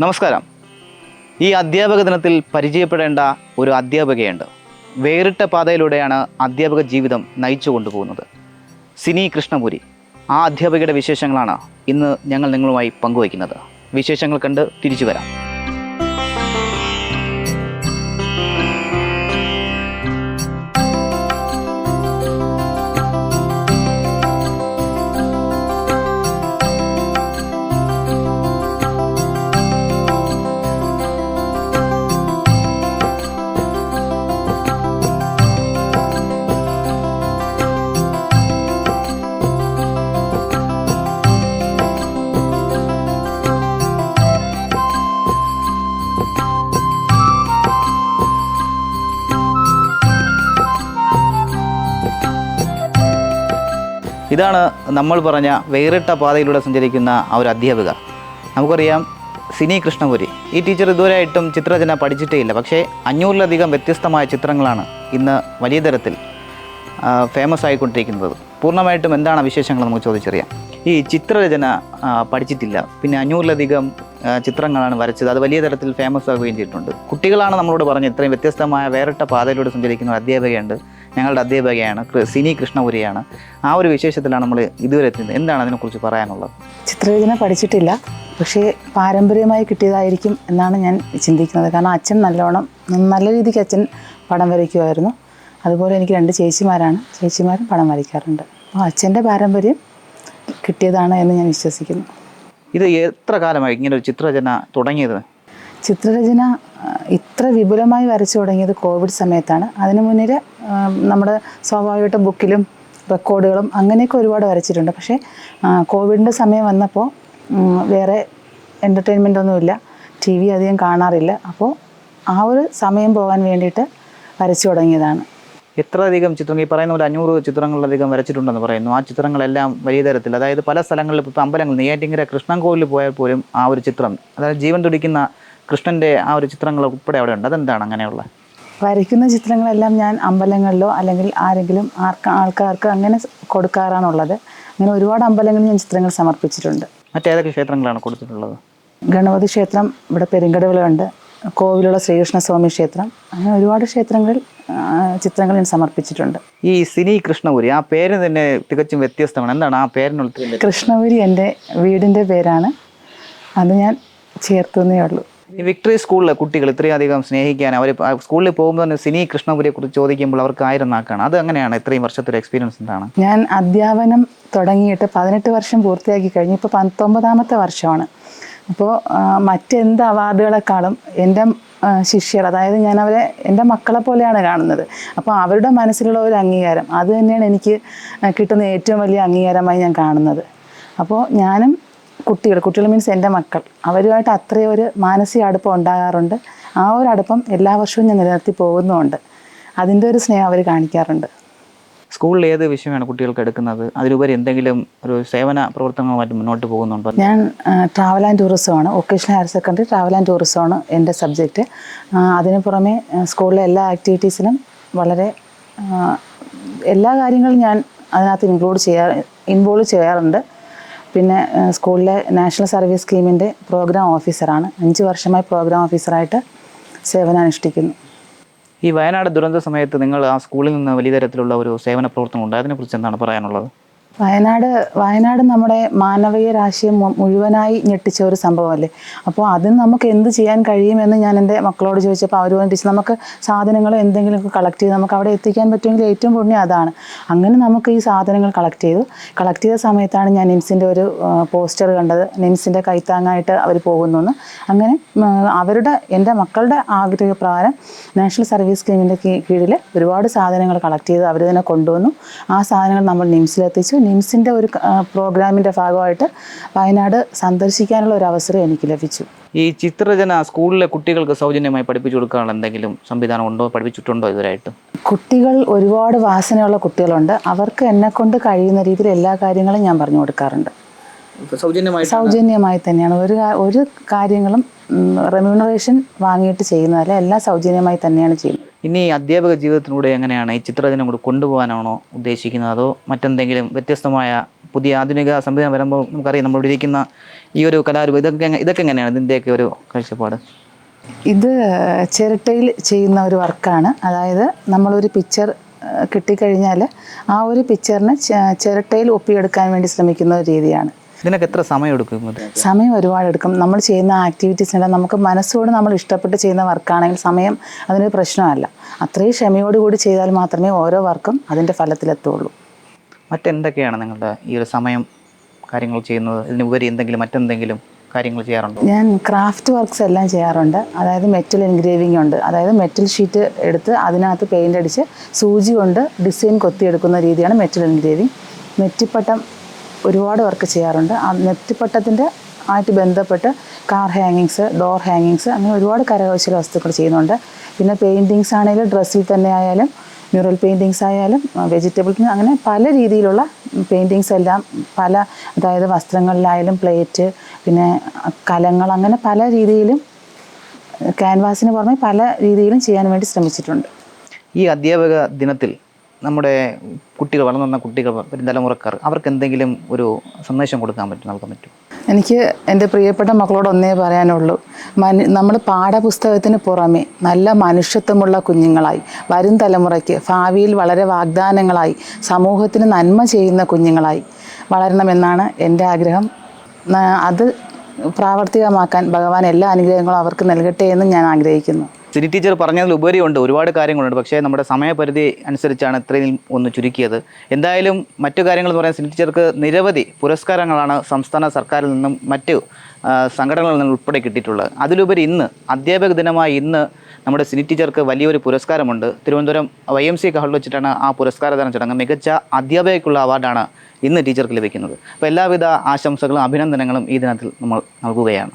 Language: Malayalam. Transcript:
നമസ്കാരം. ഈ അധ്യാപക ദിനത്തിൽ പരിചയപ്പെടേണ്ട ഒരു അധ്യാപകയുണ്ട്. വേറിട്ട പാതയിലൂടെയാണ് അധ്യാപക ജീവിതം നയിച്ചു കൊണ്ടുപോകുന്നത്. സിനി കൃഷ്ണപുരി. ആ അധ്യാപകയുടെ വിശേഷങ്ങളാണ് ഇന്ന് ഞങ്ങൾ നിങ്ങളുമായി പങ്കുവയ്ക്കുന്നത്. വിശേഷങ്ങൾ കണ്ട് തിരിച്ചു വരാം. ഇതാണ് നമ്മൾ പറഞ്ഞ വേറിട്ട പാതയിലൂടെ സഞ്ചരിക്കുന്ന ആ ഒരു അധ്യാപിക. നമുക്കറിയാം സിനി കൃഷ്ണപുരി. ഈ ടീച്ചർ ഇതുവരെയായിട്ടും ചിത്രരചന പഠിച്ചിട്ടേ ഇല്ല. പക്ഷേ അഞ്ഞൂറിലധികം വ്യത്യസ്തമായ ചിത്രങ്ങളാണ് ഇന്ന് വലിയ തരത്തിൽ ഫേമസ് ആയിക്കൊണ്ടിരിക്കുന്നത്. പൂർണമായിട്ടും എന്താണ് വിശേഷങ്ങൾ നമുക്ക് ചോദിച്ചറിയാം. ഈ ചിത്രരചന പഠിച്ചിട്ടില്ല. പിന്നെ അഞ്ഞൂറിലധികം ചിത്രങ്ങളാണ് വരച്ചത്. അത് വലിയ തരത്തിൽ ഫേമസ് ആകുകയും ചെയ്തിട്ടുണ്ട്. കുട്ടികളാണ് നമ്മളോട് പറഞ്ഞത് ഇത്രയും വ്യത്യസ്തമായ വേറിട്ട പാതയിലൂടെ സഞ്ചരിക്കുന്ന അധ്യാപകയുണ്ട്. ഞങ്ങളുടെ അധ്യാപകയാണ് സിനി കൃഷ്ണപുരിയാണ്. ആ ഒരു വിശേഷത്തിലാണ് നമ്മൾ ഇതുവരെ എത്തുന്നത് എന്താണ് അതിനെക്കുറിച്ച് പറയാനുള്ളത്? ചിത്രരചന പഠിച്ചിട്ടില്ല. പക്ഷേ പാരമ്പര്യമായി കിട്ടിയതായിരിക്കും എന്നാണ് ഞാൻ ചിന്തിക്കുന്നത്. കാരണം അച്ഛൻ നല്ലോണം നല്ല രീതിക്ക് അച്ഛൻ പടം വരയ്ക്കുമായിരുന്നു. അതുപോലെ എനിക്ക് രണ്ട് ചേച്ചിമാരാണ്. ചേച്ചിമാരും പടം വരയ്ക്കാറുണ്ട്. അപ്പോൾ അച്ഛന്റെ പാരമ്പര്യം കിട്ടിയതാണ് എന്ന് ഞാൻ വിശ്വസിക്കുന്നു. ഇത് എത്ര കാലമായി ഇങ്ങനെ ഒരു ചിത്രരചന തുടങ്ങിയത്? ചിത്രരചന ഇത്ര വിപുലമായി വരച്ചു തുടങ്ങിയത് കോവിഡ് സമയത്താണ്. അതിനു മുന്നിൽ നമ്മുടെ സ്വാഭാവികമായിട്ട് ബുക്കിലും റെക്കോർഡുകളും അങ്ങനെയൊക്കെ ഒരുപാട് വരച്ചിട്ടുണ്ട്. പക്ഷേ കോവിഡിന്റെ സമയം വന്നപ്പോൾ വേറെ എന്റർടൈൻമെന്റ് ഒന്നുമില്ല ടി വി അധികം കാണാറില്ല. അപ്പോൾ ആ ഒരു സമയം പോകാൻ വേണ്ടിയിട്ട് വരച്ചു തുടങ്ങിയതാണ്. എത്ര അധികം ചിത്രങ്ങൾ ഈ പറയുന്ന പോലെ അഞ്ഞൂറ് ചിത്രങ്ങളിലധികം വരച്ചിട്ടുണ്ടെന്ന് പറയുന്നു. ആ ചിത്രങ്ങളെല്ലാം വലിയ തരത്തിൽ അതായത് പല സ്ഥലങ്ങളിൽ ഇപ്പോൾ അമ്പലങ്ങൾ നെയ്യാറ്റിങ്കര കൃഷ്ണൻകോവിലിൽ പോയാൽ പോലും ആ ഒരു ചിത്രം അതായത് ജീവൻ തുടിക്കുന്ന കൃഷ്ണന്റെ ആ ഒരു ചിത്രങ്ങൾ ഉൾപ്പെടെ അവിടെ ഉണ്ട്. അതെന്താണ് അങ്ങനെയുള്ള? വരയ്ക്കുന്ന ചിത്രങ്ങളെല്ലാം ഞാൻ അമ്പലങ്ങളിലോ അല്ലെങ്കിൽ ആരെങ്കിലും ആർക്ക് ആൾക്കാർക്ക് അങ്ങനെ കൊടുക്കാറാണുള്ളത്. അങ്ങനെ ഒരുപാട് അമ്പലങ്ങളിൽ ഞാൻ ചിത്രങ്ങൾ സമർപ്പിച്ചിട്ടുണ്ട്. മറ്റേതൊക്കെ ക്ഷേത്രങ്ങളാണ് കൊടുത്തിട്ടുള്ളത്? ഗണപതി ക്ഷേത്രം ഇവിടെ പെരുങ്കടവിലുണ്ട് കോവിലുള്ള ശ്രീകൃഷ്ണസ്വാമി ക്ഷേത്രം. അങ്ങനെ ഒരുപാട് ക്ഷേത്രങ്ങളിൽ ചിത്രങ്ങൾ ഞാൻ സമർപ്പിച്ചിട്ടുണ്ട്. ഈ സിനി കൃഷ്ണപുരി ആ പേര് തന്നെ തികച്ചും വ്യത്യസ്തമാണ്. എന്താണ് ആ പേരിനുള്ള കൃഷ്ണപുരി എന്റെ വീടിന്റെ പേരാണ്. അത് ഞാൻ ചേർത്തുന്നേ ഉള്ളൂ. ഈ വിക്ടറി സ്കൂളിലെ കുട്ടികൾ ഇത്രയധികം സ്നേഹിക്കാൻ അവർ സ്കൂളിൽ പോകുമ്പോൾ തന്നെ സിനി കൃഷ്ണപുരിയെ കുറിച്ച് ചോദിക്കുമ്പോൾ അവർക്ക് ആയിരം നാക്കാണ്. അത് അങ്ങനെയാണ് ഇത്രയും വർഷത്തെ ഒരു എക്സ്പീരിയൻസ് എന്താണ്? ഞാൻ അധ്യാപനം തുടങ്ങിയിട്ട് പതിനെട്ട് വർഷം പൂർത്തിയാക്കി കഴിഞ്ഞു. ഇപ്പോൾ പത്തൊമ്പതാമത്തെ വർഷമാണ്. അപ്പോൾ മറ്റെന്ത് അവാർഡുകളെക്കാളും എന്റെ ശിഷ്യർ അതായത് ഞാൻ അവരെ എന്റെ മക്കളെ പോലെയാണ് കാണുന്നത്. അപ്പോൾ അവരുടെ മനസ്സിലുള്ള ഒരു അംഗീകാരം അത് തന്നെയാണ് എനിക്ക് കിട്ടുന്ന ഏറ്റവും വലിയ അംഗീകാരമായി ഞാൻ കാണുന്നത്. അപ്പോൾ ഞാനും കുട്ടികൾ കുട്ടികൾ മീൻസ് എന്റെ മക്കൾ. അവരുമായിട്ട് അത്രയും ഒരു മാനസിക അടുപ്പം ഉണ്ടാകാറുണ്ട്. ആ ഒരു അടുപ്പം എല്ലാ വർഷവും ഞാൻ നിലനിർത്തി പോകുന്നുമുണ്ട്. അതിന്റെ ഒരു സ്നേഹം അവർ കാണിക്കാറുണ്ട്. സ്കൂളിൽ ഏത് വിഷയമാണ് കുട്ടികൾക്ക് എടുക്കുന്നത്? അതിലുപരി എന്തെങ്കിലും ഒരു സേവന പ്രവർത്തനങ്ങളുമായിട്ട് മുന്നോട്ട് പോകുന്നുണ്ടോ? ഞാൻ travel and ടൂറിസമാണ് vocational higher secondary travel and ടൂറിസമാണ് എന്റെ സബ്ജക്റ്റ് അതിന് പുറമെ സ്കൂളിലെ എല്ലാ ആക്ടിവിറ്റീസിലും വളരെ എല്ലാ കാര്യങ്ങളും ഞാൻ അതിനകത്ത് ഇൻക്ലൂഡ് ചെയ്യാ ഇൻവോൾവ് ചെയ്യാറുണ്ട്. പിന്നെ സ്കൂളിലെ നാഷണൽ സർവീസ് സ്കീമിന്റെ പ്രോഗ്രാം ഓഫീസറാണ്. അഞ്ച് വർഷമായി പ്രോഗ്രാം ഓഫീസറായിട്ട് സേവനം അനുഷ്ഠിക്കുന്നു ഈ വയനാട് ദുരന്ത സമയത്ത് നിങ്ങൾ ആ സ്കൂളിൽ നിന്ന് വലിയ തരത്തിലുള്ള ഒരു സേവന പ്രവർത്തനം ഉണ്ട് അതിനെക്കുറിച്ച് എന്താണ് പറയാനുള്ളത്? വയനാട് വയനാട് നമ്മുടെ മാനവീയ രാശിയെ മുഴുവനായി ഞെട്ടിച്ച ഒരു സംഭവമല്ലേ? അപ്പോൾ അതിന് നമുക്ക് എന്ത് ചെയ്യാൻ കഴിയുമെന്ന് ഞാൻ എന്റെ മക്കളോട് ചോദിച്ചപ്പോൾ അവർ പറഞ്ഞിട്ട് നമുക്ക് സാധനങ്ങൾ എന്തെങ്കിലുമൊക്കെ കളക്ട് ചെയ്ത് നമുക്ക് അവിടെ എത്തിക്കാൻ പറ്റുമെങ്കിൽ ഏറ്റവും പുണ്യം അതാണ്. അങ്ങനെ നമുക്ക് ഈ സാധനങ്ങൾ കളക്ട് ചെയ്തു. കളക്ട് ചെയ്ത സമയത്താണ് ഞാൻ നിംസിന്റെ ഒരു പോസ്റ്റർ കണ്ടത്. നിംസിന്റെ കൈത്താങ്ങായിട്ട് അവർ പോകുന്നു അങ്ങനെ അവരുടെ എന്റെ മക്കളുടെ ആഗ്രഹപ്രകാരം നാഷണൽ സർവീസ് സ്കീമിന്റെ കീഴിൽ ഒരുപാട് സാധനങ്ങൾ കളക്ട് ചെയ്ത് അവർ തന്നെ കൊണ്ടുവന്നു. ആ സാധനങ്ങൾ നമ്മൾ നിംസിലെത്തിച്ചു. നിംസിന്റെ ഒരു പ്രോഗ്രാമിന്റെ ഭാഗമായിട്ട് വയനാട് സന്ദർശിക്കാനുള്ള ഒരു അവസരം എനിക്ക് ലഭിച്ചു. ഈ ചിത്രരചന സ്കൂളിലെ കുട്ടികൾക്ക് സൗജന്യമായി പഠിപ്പിച്ചു കൊടുക്കാനുള്ള എന്തെങ്കിലും സംവിധാനം ഉണ്ടോ? പഠിപ്പിച്ചിട്ടുണ്ടോ ഇതുവരായിട്ട് കുട്ടികൾ ഒരുപാട് വാസനയുള്ള കുട്ടികളുണ്ട്. അവർക്ക് എന്നെ കൊണ്ട് കഴിയുന്ന രീതിയിൽ എല്ലാ കാര്യങ്ങളും ഞാൻ പറഞ്ഞു കൊടുക്കാറുണ്ട്. സൗജന്യമായി സൗജന്യമായി തന്നെയാണ്. ഒരു ഒരു കാര്യങ്ങളും റെമ്യൂണറേഷൻ വാങ്ങിയിട്ട് ചെയ്യുന്നതല്ല എല്ലാം സൗജന്യമായി തന്നെയാണ് ചെയ്യുന്നത്. ഇനി അധ്യാപക ജീവിതത്തിലൂടെ എങ്ങനെയാണ് ഈ ചിത്രരചന കൂടെ കൊണ്ടുപോകാനാണോ ഉദ്ദേശിക്കുന്നത്? അതോ മറ്റെന്തെങ്കിലും വ്യത്യസ്തമായ പുതിയ ആധുനിക സംവിധാനം വരുമ്പോൾ നമുക്കറിയാം നമ്മൾ ഇരിക്കുന്ന ഈ ഒരു കലാരൂപം ഇതൊക്കെ ഇതൊക്കെ എങ്ങനെയാണ് ഇതിന്റെയൊക്കെ ഒരു കാഴ്ചപ്പാട്? ഇത് ചിരട്ടയിൽ ചെയ്യുന്ന ഒരു വർക്കാണ്. അതായത് നമ്മളൊരു പിക്ചർ കിട്ടിക്കഴിഞ്ഞാൽ ആ ഒരു പിക്ചറിനെ ചിരട്ടയിൽ ഒപ്പിയെടുക്കാൻ വേണ്ടി ശ്രമിക്കുന്ന ഒരു രീതിയാണ്. ഇതിനൊക്കെ എത്ര സമയം എടുക്കും സമയം ഒരുപാട് എടുക്കും നമ്മൾ ചെയ്യുന്ന ആക്ടിവിറ്റീസിനെല്ലാം നമുക്ക് മനസ്സോട് നമ്മൾ ഇഷ്ടപ്പെട്ട് ചെയ്യുന്ന വർക്കാണെങ്കിൽ സമയം അതിനൊരു പ്രശ്നമല്ല. അത്രയും ക്ഷമയോടുകൂടി ചെയ്താൽ മാത്രമേ ഓരോ വർക്കും അതിന്റെ ഫലത്തിലെത്തുള്ളൂ. മറ്റെന്തൊക്കെയാണ് നിങ്ങളുടെ ഈ ഒരു സമയം കാര്യങ്ങൾ ചെയ്യുന്നത്? ഇതിനുപരി എന്തെങ്കിലും മറ്റെന്തെങ്കിലും കാര്യങ്ങൾ ചെയ്യാറുണ്ട്? ഞാൻ ക്രാഫ്റ്റ് വർക്ക്സ് എല്ലാം ചെയ്യാറുണ്ട്. അതായത് മെറ്റൽ എൻഗ്രേവിംഗ് ഉണ്ട്. അതായത് മെറ്റൽ ഷീറ്റ് എടുത്ത് അതിനകത്ത് പെയിന്റ് അടിച്ച് സൂചി കൊണ്ട് ഡിസൈൻ കൊത്തിയെടുക്കുന്ന രീതിയാണ് മെറ്റൽ എൻഗ്രേവിംഗ് നെറ്റിപ്പട്ടം ഒരുപാട് വർക്ക് ചെയ്യാറുണ്ട്. ആ നെറ്റിപ്പട്ടത്തിന്റെ ആയിട്ട് ബന്ധപ്പെട്ട് കാർ ഹാങ്ങിങ്സ് ഡോർ ഹാങ്ങിങ്സ് അങ്ങനെ ഒരുപാട് കരകൗശല വസ്തുക്കൾ ചെയ്യുന്നുണ്ട്. പിന്നെ പെയിന്റിങ്സ് ആണെങ്കിലും ഡ്രസ്സിൽ തന്നെ ആയാലും മ്യൂറൽ പെയിന്റിങ്സ് ആയാലും വെജിറ്റബിൾ അങ്ങനെ പല രീതിയിലുള്ള പെയിന്റിങ്സ് എല്ലാം പല അതായത് വസ്ത്രങ്ങളിലായാലും പ്ലേറ്റ് പിന്നെ കലങ്ങൾ അങ്ങനെ പല രീതിയിലും ക്യാൻവാസിന് പുറമെ പല രീതിയിലും ചെയ്യാൻ വേണ്ടി ശ്രമിച്ചിട്ടുണ്ട്. ഈ അധ്യാപക ദിനത്തിൽ നമ്മുടെ കുട്ടികൾ വളർന്നു വന്ന കുട്ടികൾ വരും തലമുറക്കാർ അവർക്ക് എന്തെങ്കിലും ഒരു സന്ദേശം കൊടുക്കാൻ പറ്റും നൽകാൻ പറ്റും? എനിക്ക് എന്റെ പ്രിയപ്പെട്ട മക്കളോട് ഒന്നേ പറയാനുള്ളൂ. മനു നമ്മൾ പാഠപുസ്തകത്തിന് പുറമെ നല്ല മനുഷ്യത്വമുള്ള കുഞ്ഞുങ്ങളായി വരും തലമുറയ്ക്ക് ഭാവിയിൽ വളരെ വാഗ്ദാനങ്ങളായി സമൂഹത്തിന് നന്മ ചെയ്യുന്ന കുഞ്ഞുങ്ങളായി വളരണമെന്നാണ് എന്റെ ആഗ്രഹം. അത് പ്രാവർത്തികമാക്കാൻ ഭഗവാൻ എല്ലാ അനുഗ്രഹങ്ങളും അവർക്ക് നൽകട്ടെ എന്ന് ഞാൻ ആഗ്രഹിക്കുന്നു. സിനി ടീച്ചർ പറഞ്ഞതിൽ ഉപരിയുണ്ട്. ഒരുപാട് കാര്യങ്ങളുണ്ട്. പക്ഷേ നമ്മുടെ സമയപരിധി അനുസരിച്ചാണ് ഇത്രയും ഒന്ന് ചുരുക്കിയത്. എന്തായാലും മറ്റു കാര്യങ്ങൾ എന്ന് പറയാൻ സിനി ടീച്ചർക്ക് നിരവധി പുരസ്കാരങ്ങളാണ് സംസ്ഥാന സർക്കാരിൽ നിന്നും മറ്റ് സംഘടനകളിൽ നിന്നും ഉൾപ്പെടെ കിട്ടിയിട്ടുള്ളത്. അതിലുപരി ഇന്ന് അധ്യാപക ദിനമായി ഇന്ന് നമ്മുടെ സിനി ടീച്ചർക്ക് വലിയൊരു പുരസ്കാരമുണ്ട്. തിരുവനന്തപുരം വൈ എം സി ഹാളിൽ വെച്ചിട്ടാണ് ആ പുരസ്കാരദാന ചടങ്ങ്. മികച്ച അധ്യാപകയ്ക്കുള്ള അവാർഡാണ് ഇന്ന് ടീച്ചർക്ക് ലഭിക്കുന്നത്. അപ്പോൾ എല്ലാവിധ ആശംസകളും അഭിനന്ദനങ്ങളും ഈ ദിനത്തിൽ നമ്മൾ നൽകുകയാണ്.